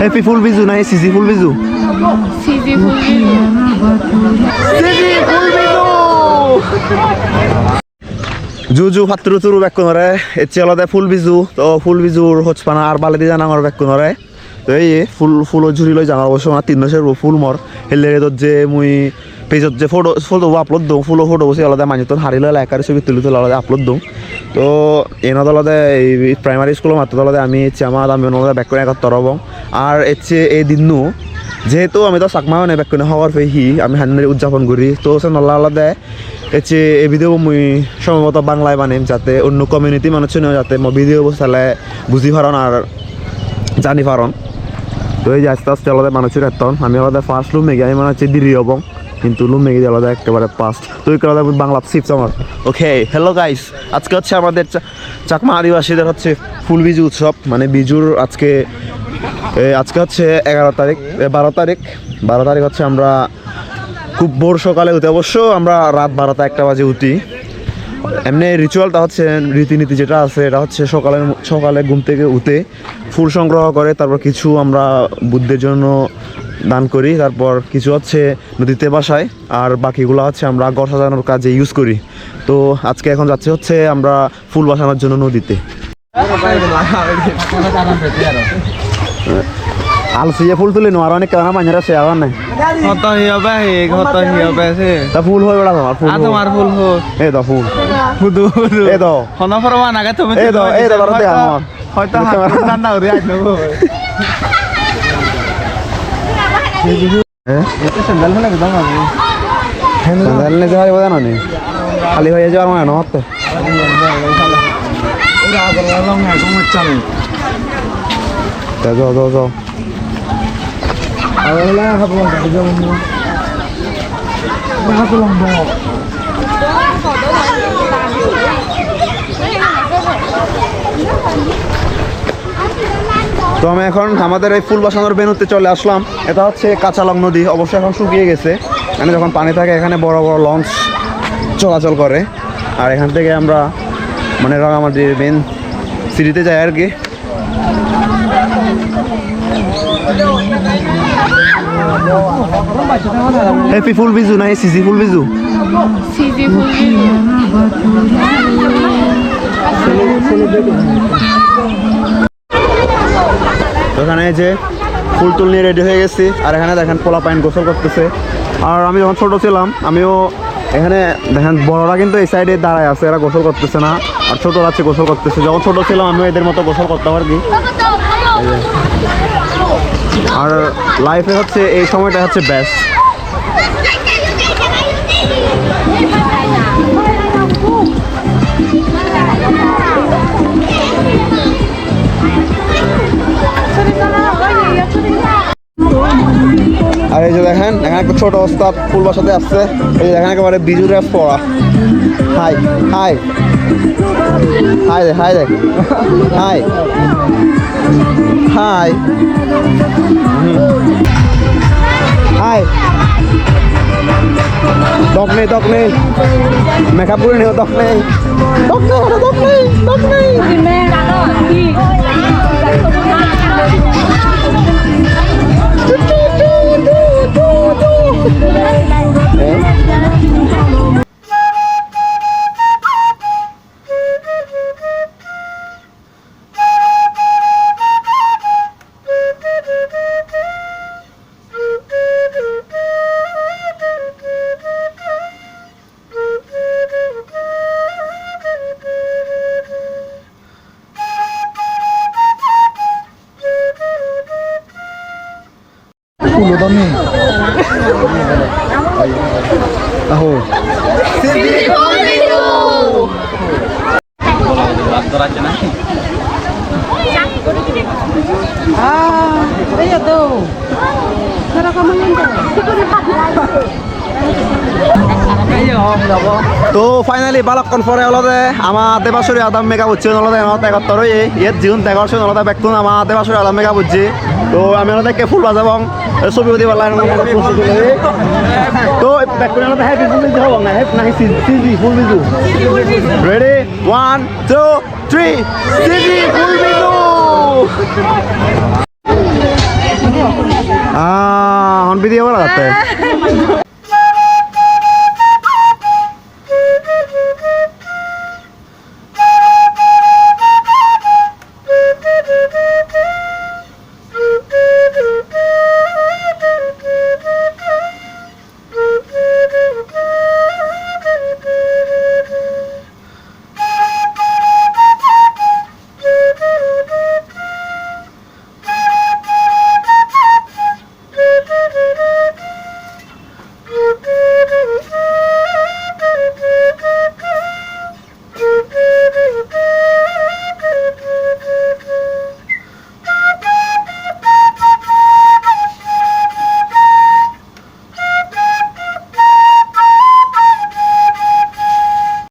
Happy ফুল বিজু না সিজি ফুল বিজু সিজি ফুল বিজু জুজু ফাত্রু তুরু বেক্কু নরে। এচ্ছে আলাদা ফুল বিজু। তো ফুল বিজুর হচ্ছে পানা আর বালে দিয়ে জানা আমার বেক্কু নরে। তো এই ফুল ফুল ঝুরি লই জানার অবশ্য আমার তিন মাসের ফুল মর। হেলে তোর যে মুই পেজত যে ফটো ফটো আপলোড দিওঁ ফুলো ফটো আলাদা মানুষ তোর হারি লয় একারে ছবি তুলি তুলে আলাদা আপলোড দিওঁ। তো এনত আলাদা এই প্রাইমারি স্কুলের মাত্র আলাদা আমি ইচ্ছে আমার আমি আলাদা ব্যাক করে একাত্তর হব আর এচ্ছে এই দিনও যেহেতু আমি তো চাকমা মানে ব্যাক করে হওয়ার ফেহি আমি হান্নারি উদযাপন করি তো সে নল্লা আলাদা এচ্ছে এই ভিডিও মুই সম্ভবত বাংলায় বানিম যাতে অন্য কমিউনিটি মানুষ যাতে মই ভিডিও বসালে বুঝি পারন আর জানি পারন তো এই যে আস্তে আস্তে আলাদা মানুষের এতন আমি আলাদা ফার্স্ট রুম মেগে আমি মনে হচ্ছে দিদি হব। কিন্তু রুম মেগে আলাদা একেবারে ফার্স্ট তো এই আলাদা বাংলা সিপস আমার? ওকে হ্যালো গাইস আজকে হচ্ছে আমাদের চাকমা আদিবাসীদের হচ্ছে ফুল বিজু উৎসব। মানে বিজুর আজকে আজকে হচ্ছে এগারো তারিখ বারো তারিখ। বারো তারিখ হচ্ছে আমরা খুব ভোর সকালে উঠি। অবশ্য আমরা রাত বারোটা একটা বাজে উঠি। এমনি রিচুয়ালটা হচ্ছে রীতিনীতি যেটা আছে, এটা হচ্ছে সকালে সকালে ঘুম থেকে উঠে ফুল সংগ্রহ করে। তারপর কিছু আমরা বুদ্ধের জন্য দান করি তারপর কিছু হচ্ছে নদীতে বাসায় আর বাকিগুলো হচ্ছে আমরা ঘর সাজানোর কাজে ইউজ করি। তো আজকে এখন যাচ্ছে হচ্ছে আমরা ফুল বাসানোর জন্য নদীতে। আলসিয়ে ফুল তুলে নো আর অনেক আবার নাই কত হিয়বে হে কত হিয়বে সে তা ফুল হয়ে বেড়া তোমার ফুল আ তোমার ফুল হো এই তো ফুল। হন তুমি তো এই তো বারো দেখা আমার। হয়তো হাত আজ নেব হ্যাঁ স্যান্ডেল নিতে পারি বোঝা না খালি হয়ে যাওয়ার মানে নহতে যাও যাও যাও তো আমি এখন আমাদের এই ফুল বাসানোর বেনুতে চলে আসলাম এটা হচ্ছে কাঁচালং নদী অবশ্যই এখন শুকিয়ে গেছে এখানে যখন পানি থাকে এখানে বড় বড় লঞ্চ চলাচল করে আর এখান থেকে আমরা মানে রাঙামাটির মেন সিটিতে যাই আর কি হ্যাপি ফুল বিজু না সিজি ফুল বিজু সিজি ফুলবি তো এখানে যে ফুল টুল নিয়ে রেডি হয়ে গেছি, আর এখানে দেখেন পোলা পাইন গোসল করতেছে। আর আমি যখন ছোট ছিলাম, আমিও এখানে দেখেন বড়রা কিন্তু এই সাইডে দাঁড়ায় আছে, এরা গোসল করতেছে না, আর ছোটরা আছে গোসল করতেছে। যখন ছোট ছিলাম, আমিও এদের মতো গোসল করতে যে। আর লাইফে হচ্ছে এই সময়টা হচ্ছে বেস্ট এই যে দেখেন, এখানে একটা ছোট ফুল বাসাতে আসছে। এই যে দেখেন, একেবারে বিজুর পড়া হাই হাই। হাই দে হাই দে হাই। হাই। হাই। দক নেই দক নেই। মেকআপ করে নিও দক নেই দক নেই। দক নেই আহো। তো ফাইনালি বালকন পরে অলদে আমার দেবাসুরি আদাম মেগা বুঝছি অলদে আমার একাত্তর ইয়ে জীবন দেখার সময় অলদে বেকুন আমার দেবাসুরি আদাম মেগা বুঝছি তো আমি অলদে কে ফুল বাজাব। ছবি দিব তো অলদে হ্যাপি ফুল দিতে হব না হ্যাপি নাই CG Phul Biju ready one two three CG Phul Ah, hon video wala kate.